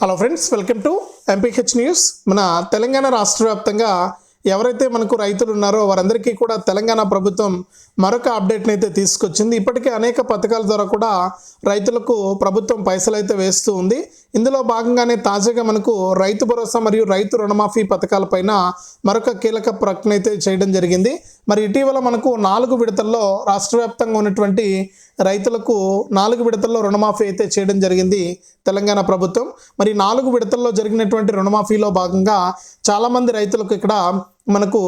Hello friends welcome to MPH news మన తెలంగాణ రాష్ట్ర వ్యాప్తంగా ఎవరైతే మనకు రైతులు ఉన్నారో వారందరికీ కూడా తెలంగాణ ప్రభుత్వం మరొక అప్డేట్ని అయితే తీసుకొచ్చింది. ఇప్పటికే అనేక పథకాల ద్వారా కూడా రైతులకు ప్రభుత్వం పైసలు అయితే వేస్తూ ఉంది. ఇందులో భాగంగానే తాజాగా మనకు రైతు భరోసా మరియు రైతు రుణమాఫీ పథకాలపైన మరొక కీలక ప్రకటన అయితే చేయడం జరిగింది. మరి ఇటీవల మనకు నాలుగు విడతల్లో రాష్ట్ర వ్యాప్తంగా ఉన్నటువంటి రైతులకు నాలుగు విడతల్లో రుణమాఫీ అయితే చేయడం జరిగింది తెలంగాణ ప్రభుత్వం. మరి నాలుగు విడతల్లో జరిగినటువంటి రుణమాఫీలో భాగంగా చాలామంది రైతులకు ఇక్కడ మనకు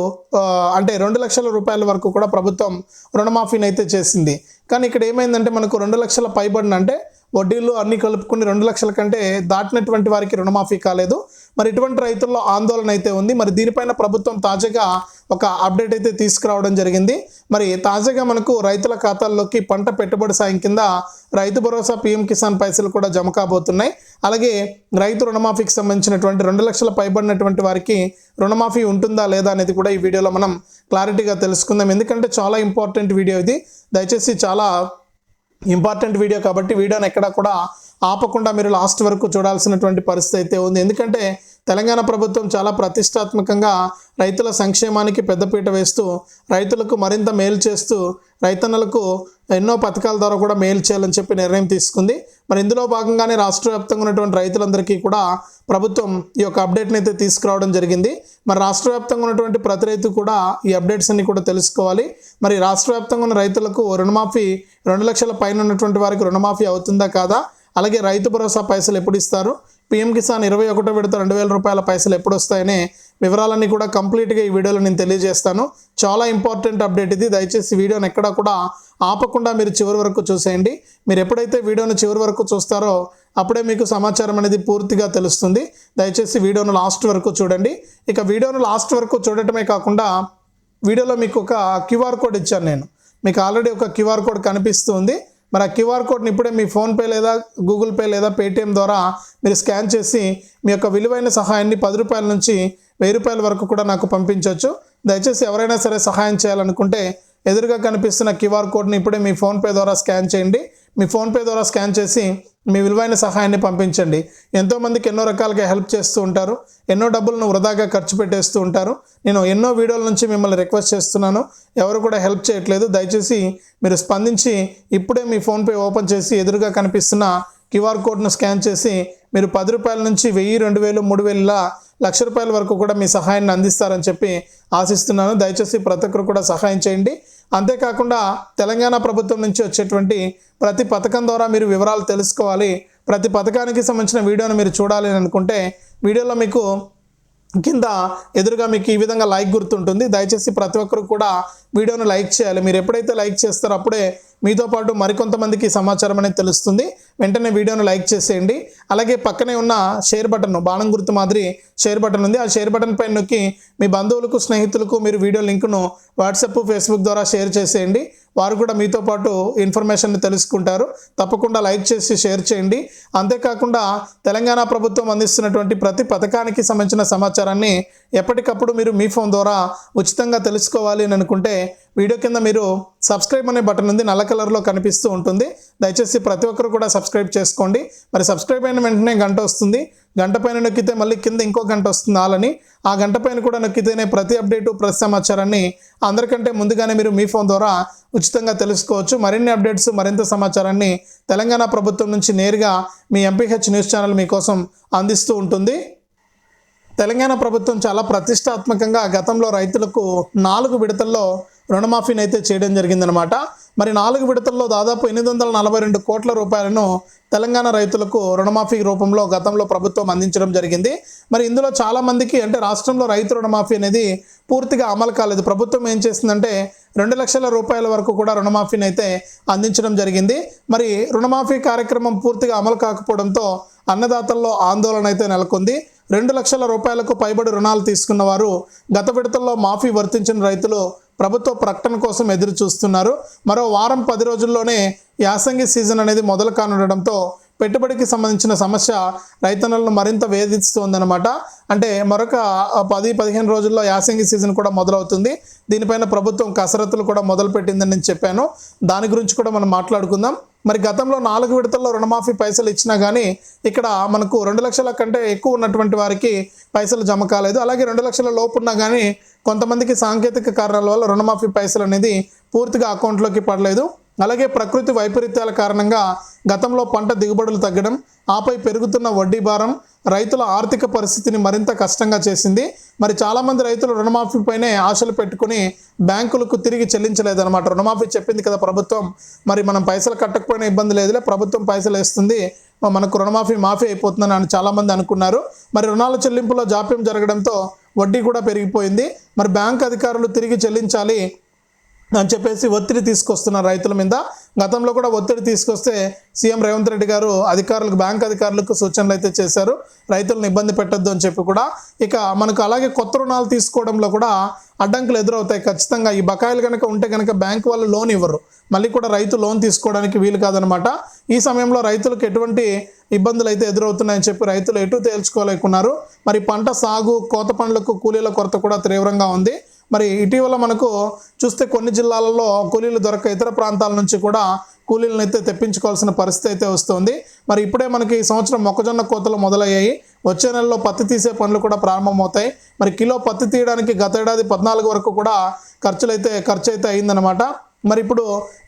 అంటే రెండు లక్షల రూపాయల వరకు కూడా ప్రభుత్వం రుణమాఫీని అయితే చేసింది. కానీ ఇక్కడ ఏమైందంటే మనకు రెండు లక్షల పైబడిన అంటే వడ్డీలు అన్ని కలుపుకుని రెండు లక్షల కంటే దాటినటువంటి వారికి రుణమాఫీ కాలేదు. మరి ఇటువంటి రైతుల్లో ఆందోళన అయితే ఉంది. మరి దీనిపైన ప్రభుత్వం తాజాగా ఒక అప్డేట్ అయితే తీసుకురావడం జరిగింది. మరి తాజాగా మనకు రైతుల ఖాతాల్లోకి పంట పెట్టుబడి సాయం కింద రైతు భరోసా పీఎం కిసాన్ పైసలు కూడా జమ కాబోతున్నాయి. అలాగే రైతు రుణమాఫీకి సంబంధించినటువంటి రెండు లక్షల పైబడినటువంటి వారికి రుణమాఫీ ఉంటుందా లేదా అనేది కూడా ఈ వీడియోలో మనం క్లారిటీగా తెలుసుకుందాం. ఎందుకంటే చాలా ఇంపార్టెంట్ వీడియో ఇది. దయచేసి చాలా ఇంపార్టెంట్ వీడియో కాబట్టి వీడియోని ఎక్కడ కూడా ఆపకుండా మీరు లాస్ట్ వరకు చూడాల్సినటువంటి పరిస్థితి అయితే ఉంది. ఎందుకంటే తెలంగాణ ప్రభుత్వం చాలా ప్రతిష్టాత్మకంగా రైతుల సంక్షేమానికి పెద్దపీట వేస్తూ రైతులకు మరింత మేలు చేస్తూ రైతన్నలకు ఎన్నో పథకాల ద్వారా కూడా మేలు చేయాలని చెప్పి నిర్ణయం తీసుకుంది. మరి ఇందులో భాగంగానే రాష్ట్ర వ్యాప్తంగా ఉన్నటువంటి రైతులందరికీ కూడా ప్రభుత్వం ఈ యొక్క అప్డేట్ని అయితే తీసుకురావడం జరిగింది. మరి రాష్ట్ర వ్యాప్తంగా ఉన్నటువంటి ప్రతి రైతు కూడా ఈ అప్డేట్స్ అన్ని కూడా తెలుసుకోవాలి. మరి రాష్ట్ర వ్యాప్తంగా ఉన్న రైతులకు రుణమాఫీ రెండు లక్షల పైన ఉన్నటువంటి వారికి రుణమాఫీ అవుతుందా కాదా? అలాగే రైతు భరోసా పైసలు ఎప్పుడు ఇస్తారు? పిఎం కిసాన్ ఇరవై ఒకటో విడత రెండు వేల రూపాయల పైసలు ఎప్పుడు వస్తాయనే వివరాలన్నీ కూడా కంప్లీట్గా ఈ వీడియోలో నేను తెలియజేస్తాను. చాలా ఇంపార్టెంట్ అప్డేట్ ఇది. దయచేసి వీడియోని ఎక్కడా కూడా ఆపకుండా మీరు చివరి వరకు చూసేయండి. మీరు ఎప్పుడైతే వీడియోను చివరి వరకు చూస్తారో అప్పుడే మీకు సమాచారం అనేది పూర్తిగా తెలుస్తుంది. దయచేసి వీడియోను లాస్ట్ వరకు చూడండి. ఇక వీడియోను లాస్ట్ వరకు చూడటమే కాకుండా వీడియోలో మీకు ఒక క్యూఆర్ కోడ్ ఇచ్చాను నేను. మీకు ఆల్రెడీ ఒక క్యూఆర్ కోడ్ కనిపిస్తుంది మరి ఆ క్యూఆర్ కోడ్ని ఇప్పుడే మీ ఫోన్పే లేదా గూగుల్ పే లేదా పేటిఎం ద్వారా మీరు స్కాన్ చేసి మీ యొక్క విలువైన సహాయాన్ని పది రూపాయల నుంచి వెయ్యి రూపాయల వరకు కూడా నాకు పంపించవచ్చు దయచేసి ఎవరైనా సరే సహాయం చేయాలనుకుంటే ఎదురుగా కనిపిస్తున్న క్యూఆర్ కోడ్ని ఇప్పుడే మీ ఫోన్పే ద్వారా స్కాన్ చేయండి. మీ ఫోన్పే ద్వారా స్కాన్ చేసి మీ విలువైన సహాయాన్ని పంపించండి. ఎంతోమందికి ఎన్నో రకాలుగా హెల్ప్ చేస్తూ ఉంటారు. ఎన్నో డబ్బులను వృధాగా ఖర్చు పెట్టేస్తూ ఉంటారు. నేను ఎన్నో వీడియోల నుంచి మిమ్మల్ని రిక్వెస్ట్ చేస్తున్నాను. ఎవరు కూడా హెల్ప్ చేయట్లేదు. దయచేసి మీరు స్పందించి ఇప్పుడే మీ ఫోన్పే ఓపెన్ చేసి ఎదురుగా కనిపిస్తున్న క్యూఆర్ కోడ్ను స్కాన్ చేసి మీరు పది రూపాయల నుంచి వెయ్యి రెండు వేలు మూడు వేలులా లక్ష రూపాయల వరకు కూడా మీ సహాయాన్ని అందిస్తారని చెప్పి ఆశిస్తున్నాను. దయచేసి ప్రతి ఒక్కరు కూడా సహాయం చేయండి. అంతేకాకుండా తెలంగాణ ప్రభుత్వం నుంచి వచ్చేటువంటి ప్రతి పథకం ద్వారా మీరు వివరాలు తెలుసుకోవాలి. ప్రతి పథకానికి సంబంధించిన వీడియోను మీరు చూడాలి అని అనుకుంటే వీడియోలో మీకు కింద ఎదురుగా మీకు ఈ విధంగా లైక్ గుర్తుంటుంది. దయచేసి ప్రతి ఒక్కరు కూడా వీడియోను లైక్ చేయాలి. మీరు ఎప్పుడైతే లైక్ చేస్తారో అప్పుడే మీతో పాటు మరికొంతమందికి సమాచారం అనేది తెలుస్తుంది. వెంటనే వీడియోను లైక్ చేసేయండి. అలాగే పక్కనే ఉన్న షేర్ బటన్ బాణం గుర్తు మాదిరి షేర్ బటన్ ఉంది. ఆ షేర్ బటన్ పైన నొక్కి మీ బంధువులకు స్నేహితులకు మీరు వీడియో లింకును వాట్సాప్ ఫేస్బుక్ ద్వారా షేర్ చేసేయండి. వారు కూడా మీతో పాటు ఇన్ఫర్మేషన్ తెలుసుకుంటారు. తప్పకుండా లైక్ చేసి షేర్ చేయండి. అంతేకాకుండా తెలంగాణ ప్రభుత్వం అందిస్తున్నటువంటి ప్రతి పథకానికి సంబంధించిన సమాచారాన్ని ఎప్పటికప్పుడు మీరు మీ ఫోన్ ద్వారా ఉచితంగా తెలుసుకోవాలి అని అనుకుంటే వీడియో కింద మీరు సబ్స్క్రైబ్ అనే బటన్ ఉంది నల్ల కలర్లో కనిపిస్తూ ఉంటుంది. దయచేసి ప్రతి ఒక్కరు కూడా సబ్స్క్రైబ్ చేసుకోండి. మరి సబ్స్క్రైబ్ అయిన వెంటనే గంట వస్తుంది. గంట పైన నొక్కితే మళ్ళీ కింద ఇంకో గంట వస్తుంది ఆలని ఆ గంట పైన కూడా నొక్కితేనే ప్రతి అప్డేటు ప్రతి సమాచారాన్ని అందరికంటే ముందుగానే మీరు మీ ఫోన్ ద్వారా ఉచితంగా తెలుసుకోవచ్చు. మరిన్ని అప్డేట్స్ మరింత సమాచారాన్ని తెలంగాణ ప్రభుత్వం నుంచి నేరుగా మీ ఎంపీహెచ్ న్యూస్ ఛానల్ మీకోసం అందిస్తూ ఉంటుంది. తెలంగాణ ప్రభుత్వం చాలా ప్రతిష్టాత్మకంగా గతంలో రైతులకు నాలుగు విడతల్లో రుణమాఫీని అయితే చేయడం జరిగిందనమాట మరి నాలుగు విడతల్లో దాదాపు ఎనిమిది వందల నలభై రెండు కోట్ల రూపాయలను తెలంగాణ రైతులకు రుణమాఫీ రూపంలో గతంలో ప్రభుత్వం అందించడం జరిగింది. మరి ఇందులో చాలామందికి అంటే రాష్ట్రంలో రైతు రుణమాఫీ అనేది పూర్తిగా అమలు కాలేదు. ప్రభుత్వం ఏం చేసిందంటే రెండు లక్షల రూపాయల వరకు కూడా రుణమాఫీని అయితే అందించడం జరిగింది. మరి రుణమాఫీ కార్యక్రమం పూర్తిగా అమలు కాకపోవడంతో అన్నదాతల్లో ఆందోళన అయితే నెలకొంది. రెండు లక్షల రూపాయలకు పైబడి రుణాలు తీసుకున్న వారు గత విడతల్లో మాఫీ వర్తించిన రైతులు ప్రభుత్వ ప్రకటన కోసం ఎదురు చూస్తున్నారు. మరో వారం పది రోజుల్లోనే యాసంగి సీజన్ అనేది మొదలు కానుండడంతో పెట్టుబడికి సంబంధించిన సమస్య రైతన్నలను మరింత వేధిస్తోందనమాట అంటే మరొక పది పదిహేను రోజుల్లో యాసంగి సీజన్ కూడా మొదలవుతుంది. దీనిపైన ప్రభుత్వం కసరత్తులు కూడా మొదలుపెట్టిందని నేను చెప్పాను. దాని గురించి కూడా మనం మాట్లాడుకుందాం. మరి గతంలో నాలుగు విడతల్లో రుణమాఫీ పైసలు ఇచ్చినా కానీ ఇక్కడ మనకు రెండు లక్షల కంటే ఎక్కువ ఉన్నటువంటి వారికి పైసలు జమ కాలేదు. అలాగే రెండు లక్షల లోపు ఉన్నా కానీ కొంతమందికి సాంకేతిక కారణాల వల్ల రుణమాఫీ పైసలు అనేది పూర్తిగా అకౌంట్లోకి పడలేదు. అలాగే ప్రకృతి వైపరీత్యాల కారణంగా గతంలో పంట దిగుబడులు తగ్గడం ఆపై పెరుగుతున్న వడ్డీ భారం రైతుల ఆర్థిక పరిస్థితిని మరింత కష్టంగా చేసింది. మరి చాలామంది రైతులు రుణమాఫీపైనే ఆశలు పెట్టుకుని బ్యాంకులకు తిరిగి చెల్లించలేదన్నమాట. రుణమాఫీ చెప్పింది కదా ప్రభుత్వం. మరి మనం పైసలు కట్టకపోయినా ఇబ్బంది లేదులే ప్రభుత్వం పైసలు వేస్తుంది. మనకు రుణమాఫీ మాఫీ అయిపోతుందని అని చాలామంది అనుకున్నారు. మరి రుణాల చెల్లింపులో జాప్యం జరగడంతో వడ్డీ కూడా పెరిగిపోయింది. మరి బ్యాంక్ అధికారులు తిరిగి చెల్లించాలి అని చెప్పేసి ఒత్తిడి తీసుకొస్తున్నారు రైతుల మీద గతంలో కూడా ఒత్తిడి తీసుకొస్తే సీఎం రేవంత్ రెడ్డి గారు అధికారులకు బ్యాంక్ అధికారులకు సూచనలు అయితే చేశారు. రైతులను ఇబ్బంది పెట్టద్దు అని చెప్పి కూడా. ఇక మనకు అలాగే కొత్త రుణాలు తీసుకోవడంలో కూడా అడ్డంకులు ఎదురవుతాయి ఖచ్చితంగా. ఈ బకాయిలు కనుక ఉంటే కనుక బ్యాంక్ వాళ్ళు లోన్ ఇవ్వరు. మళ్ళీ కూడా రైతు లోన్ తీసుకోవడానికి వీలు కాదనమాట ఈ సమయంలో రైతులకు ఎటువంటి ఇబ్బందులు అయితే ఎదురవుతున్నాయని చెప్పి రైతులు ఎటు తేల్చుకోలేకున్నారు. మరి పంట సాగు కోత పండ్లకు కూలీల కొరత కూడా తీవ్రంగా ఉంది. మరి ఇటీవల మనకు చూస్తే కొన్ని జిల్లాలలో కూలీలు దొరక ఇతర ప్రాంతాల నుంచి కూడా కూలీలను అయితే తెప్పించుకోవాల్సిన పరిస్థితి అయితే వస్తుంది. మరి ఇప్పుడే మనకి ఈ సంవత్సరం మొక్కజొన్న కోతలు మొదలయ్యాయి. వచ్చే నెలలో పత్తి తీసే పనులు కూడా ప్రారంభమవుతాయి. మరి కిలో పత్తి తీయడానికి గత ఏడాది పద్నాలుగు వరకు కూడా ఖర్చులైతే ఖర్చు అయితే అయిందనమాట మరి ఇప్పుడు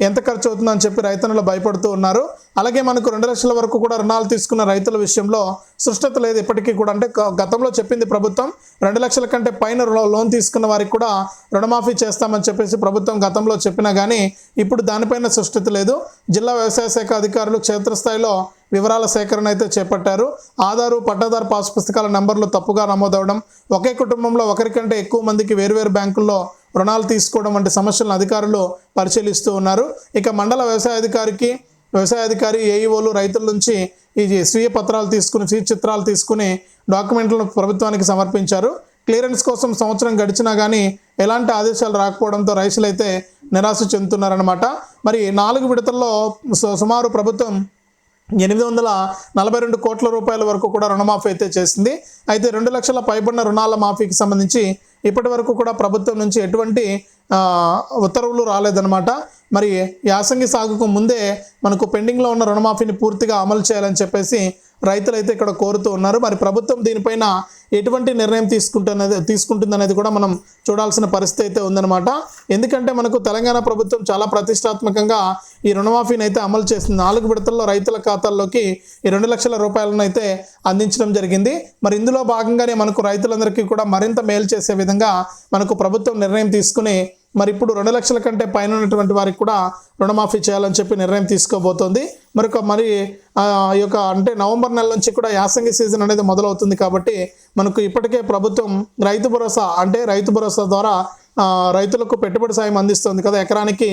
ఎంత ఖర్చు అవుతుందని చెప్పి రైతన్నులు భయపడుతూ ఉన్నారు. అలాగే మనకు రెండు లక్షల వరకు కూడా రుణాలు తీసుకున్న రైతుల విషయంలో సుష్టత లేదు ఇప్పటికీ కూడా. అంటే గతంలో చెప్పింది ప్రభుత్వం రెండు లక్షల కంటే పైన లోన్ తీసుకున్న వారికి కూడా రుణమాఫీ చేస్తామని చెప్పేసి ప్రభుత్వం గతంలో చెప్పినా కానీ ఇప్పుడు దానిపైన సుష్టత లేదు. జిల్లా వ్యవసాయ శాఖ అధికారులు క్షేత్రస్థాయిలో వివరాల సేకరణ అయితే చేపట్టారు. ఆధారు పట్టాదారు పాస్ పుస్తకాల నంబర్లు తప్పుగా నమోదవడం ఒకే కుటుంబంలో ఒకరికంటే ఎక్కువ మందికి వేర్వేరు బ్యాంకుల్లో రుణాలు తీసుకోవడం వంటి సమస్యలను అధికారులు పరిశీలిస్తూ ఉన్నారు. ఇక మండల వ్యవసాయ అధికారికి వ్యవసాయ అధికారి ఏఈఓలు రైతుల నుంచి ఈ స్వీయ పత్రాలు తీసుకుని స్వీయ చిత్రాలు తీసుకుని డాక్యుమెంట్లను ప్రభుత్వానికి సమర్పించారు. క్లియరెన్స్ కోసం సంవత్సరం గడిచినా కానీ ఎలాంటి ఆదేశాలు రాకపోవడంతో రైతులు అయితే నిరాశ చెందుతున్నారనమాట మరి నాలుగు విడతల్లో సుమారు ప్రభుత్వం ఎనిమిది వందల నలభై రెండు కోట్ల రూపాయల వరకు కూడా రుణమాఫీ అయితే చేసింది. అయితే రెండు లక్షల పైబడిన రుణాల మాఫీకి సంబంధించి ఇప్పటి వరకు కూడా ప్రభుత్వం నుంచి ఎటువంటి ఉత్తర్వులు రాలేదన్నమాట. మరి యాసంగి సాగుకు ముందే మనకు పెండింగ్లో ఉన్న రుణమాఫీని పూర్తిగా అమలు చేయాలని చెప్పేసి రైతులైతే ఇక్కడ కోరుతూ ఉన్నారు. మరి ప్రభుత్వం దీనిపైన ఎటువంటి నిర్ణయం తీసుకుంటున్నది తీసుకుంటుందనేది కూడా మనం చూడాల్సిన పరిస్థితి అయితే ఉందన్నమాట. ఎందుకంటే మనకు తెలంగాణ ప్రభుత్వం చాలా ప్రతిష్టాత్మకంగా ఈ రుణమాఫీని అయితే అమలు చేస్తుంది. నాలుగు విడతల్లో రైతుల ఖాతాల్లోకి ఈ రెండు లక్షల రూపాయలను అయితే అందించడం జరిగింది. మరి ఇందులో భాగంగానే మనకు రైతులందరికీ కూడా మరింత మేలు చేసే విధంగా మనకు ప్రభుత్వం నిర్ణయం తీసుకుని మరి ఇప్పుడు రెండు లక్షల కంటే పైన ఉన్నటువంటి వారికి కూడా రుణమాఫీ చేయాలని చెప్పి నిర్ణయం తీసుకోబోతోంది. మరొక మరి ఆ ఈ యొక్క అంటే నవంబర్ నెల నుంచి కూడా యాసంగి సీజన్ అనేది మొదలవుతుంది కాబట్టి మనకు ఇప్పటికే ప్రభుత్వం రైతు భరోసా అంటే రైతు భరోసా ద్వారా రైతులకు పెట్టుబడి సాయం అందిస్తుంది కదా. ఎకరానికి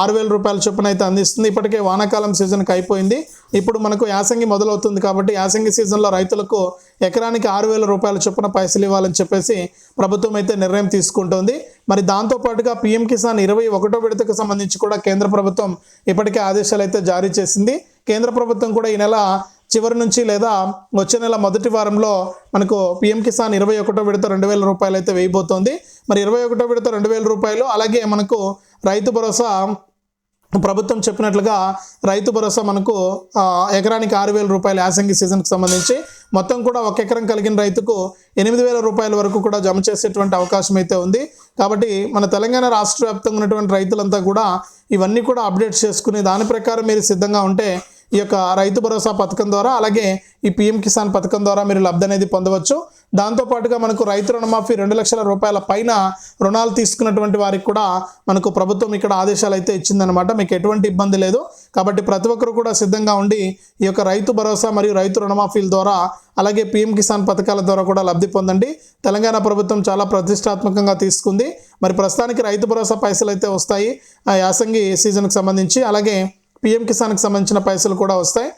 ఆరు వేల రూపాయల చొప్పున అయితే అందిస్తుంది. ఇప్పటికే వానాకాలం సీజన్కి అయిపోయింది. ఇప్పుడు మనకు యాసంగి మొదలవుతుంది కాబట్టి యాసంగి సీజన్లో రైతులకు ఎకరానికి ఆరు వేల రూపాయల చొప్పున పైసలు ఇవ్వాలని చెప్పేసి ప్రభుత్వం అయితే నిర్ణయం తీసుకుంటోంది. మరి దాంతోపాటుగా పీఎం కిసాన్ ఇరవై ఒకటో విడతకు సంబంధించి కూడా కేంద్ర ప్రభుత్వం ఇప్పటికే ఆదేశాలు అయితే జారీ చేసింది. కేంద్ర ప్రభుత్వం కూడా ఈ నెల చివరి నుంచి లేదా వచ్చే నెల మొదటి వారంలో మనకు పిఎం కిసాన్ ఇరవై ఒకటో విడత రెండు వేల రూపాయలు అయితే వేయబోతోంది. మరి ఇరవై ఒకటో విడత రెండు వేల రూపాయలు అలాగే మనకు రైతు భరోసా ప్రభుత్వం చెప్పినట్లుగా రైతు భరోసా మనకు ఎకరానికి ఆరు వేల రూపాయలు యాసంగి సీజన్కి సంబంధించి మొత్తం కూడా ఒక ఎకరం కలిగిన రైతుకు ఎనిమిది వేల రూపాయల వరకు కూడా జమ చేసేటువంటి అవకాశం అయితే ఉంది. కాబట్టి మన తెలంగాణ రాష్ట్ర వ్యాప్తంగా ఉన్నటువంటి రైతులంతా కూడా ఇవన్నీ కూడా అప్డేట్ చేసుకుని దాని ప్రకారం మీరు సిద్ధంగా ఉంటే ఈ యొక్క రైతు భరోసా పథకం ద్వారా అలాగే ఈ పిఎం కిసాన్ పథకం ద్వారా మీరు లబ్ధి అనేది పొందవచ్చు. దాంతోపాటుగా మనకు రైతు రుణమాఫీ రెండు లక్షల రూపాయల పైన రుణాలు తీసుకున్నటువంటి వారికి కూడా మనకు ప్రభుత్వం ఇక్కడ ఆదేశాలు అయితే ఇచ్చిందనమాట మీకు ఎటువంటి ఇబ్బంది లేదు. కాబట్టి ప్రతి ఒక్కరు కూడా సిద్ధంగా ఉండి ఈ యొక్క రైతు భరోసా మరియు రైతు రుణమాఫీల ద్వారా అలాగే పిఎం కిసాన్ పథకాల ద్వారా కూడా లబ్ధి పొందండి. తెలంగాణ ప్రభుత్వం చాలా ప్రతిష్టాత్మకంగా తీసుకుంది. మరి ప్రస్తుతానికి రైతు భరోసా పైసలు అయితే వస్తాయి. ఆ యాసంగి సీజన్కి సంబంధించి అలాగే పిఎం కిసాన్కి సంబంధించిన పైసలు కూడా వస్తాయి.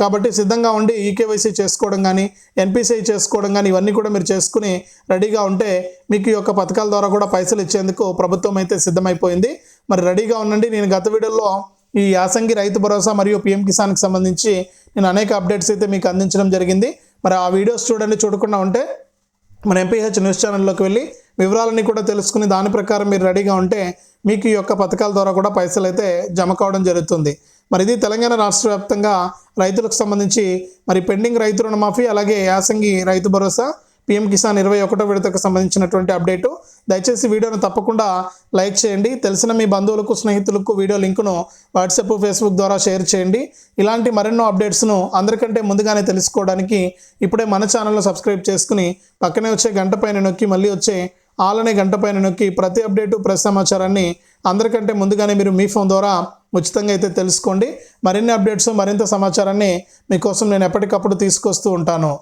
కాబట్టి సిద్ధంగా ఉండి ఈకేవైసీ చేసుకోవడం కానీ ఎన్పిసిఐ చేసుకోవడం కానీ ఇవన్నీ కూడా మీరు చేసుకుని రెడీగా ఉంటే మీకు ఈ యొక్క పథకాల ద్వారా కూడా పైసలు ఇచ్చేందుకు ప్రభుత్వం అయితే సిద్ధమైపోయింది. మరి రెడీగా ఉండండి. నేను గత వీడియోలో ఈ యాసంగి రైతు భరోసా మరియు పిఎం కిసాన్కి సంబంధించి నేను అనేక అప్డేట్స్ అయితే మీకు అందించడం జరిగింది. మరి ఆ వీడియోస్ చూడండి చూడకుండా ఉంటే మన ఎంపీహెచ్ న్యూస్ ఛానల్లోకి వెళ్ళి వివరాలన్నీ కూడా తెలుసుకుని దాని ప్రకారం మీరు రెడీగా ఉంటే మీకు ఈ యొక్క పథకాల ద్వారా కూడా పైసలు అయితే జమ కావడం జరుగుతుంది. మరి ఇది తెలంగాణ రాష్ట్ర వ్యాప్తంగా రైతులకు సంబంధించి మరి పెండింగ్ రైతు రుణమాఫీ అలాగే యాసంగి రైతు భరోసా పిఎం కిసాన్ ఇరవై ఒకటో విడతకు సంబంధించినటువంటి అప్డేటు. దయచేసి వీడియోను తప్పకుండా లైక్ చేయండి. తెలిసిన మీ బంధువులకు స్నేహితులకు వీడియో లింకును వాట్సాప్ ఫేస్బుక్ ద్వారా షేర్ చేయండి. ఇలాంటి మరెన్నో అప్డేట్స్ను అందరికంటే ముందుగానే తెలుసుకోవడానికి ఇప్పుడే మన ఛానల్ను సబ్స్క్రైబ్ చేసుకుని పక్కనే వచ్చే గంట పైన నొక్కి మళ్ళీ వచ్చే ఆల్ అనే గంట పైన నొక్కి ప్రతి అప్డేటు ప్రతి సమాచారాన్ని అందరికంటే ముందుగానే మీరు మీ ఫోన్ ద్వారా ఉచితంగా అయితే తెలుసుకోండి. మరిన్ని అప్డేట్స్ మరింత సమాచారాన్ని మీకోసం నేను ఎప్పటికప్పుడు తీసుకొస్తూ ఉంటాను.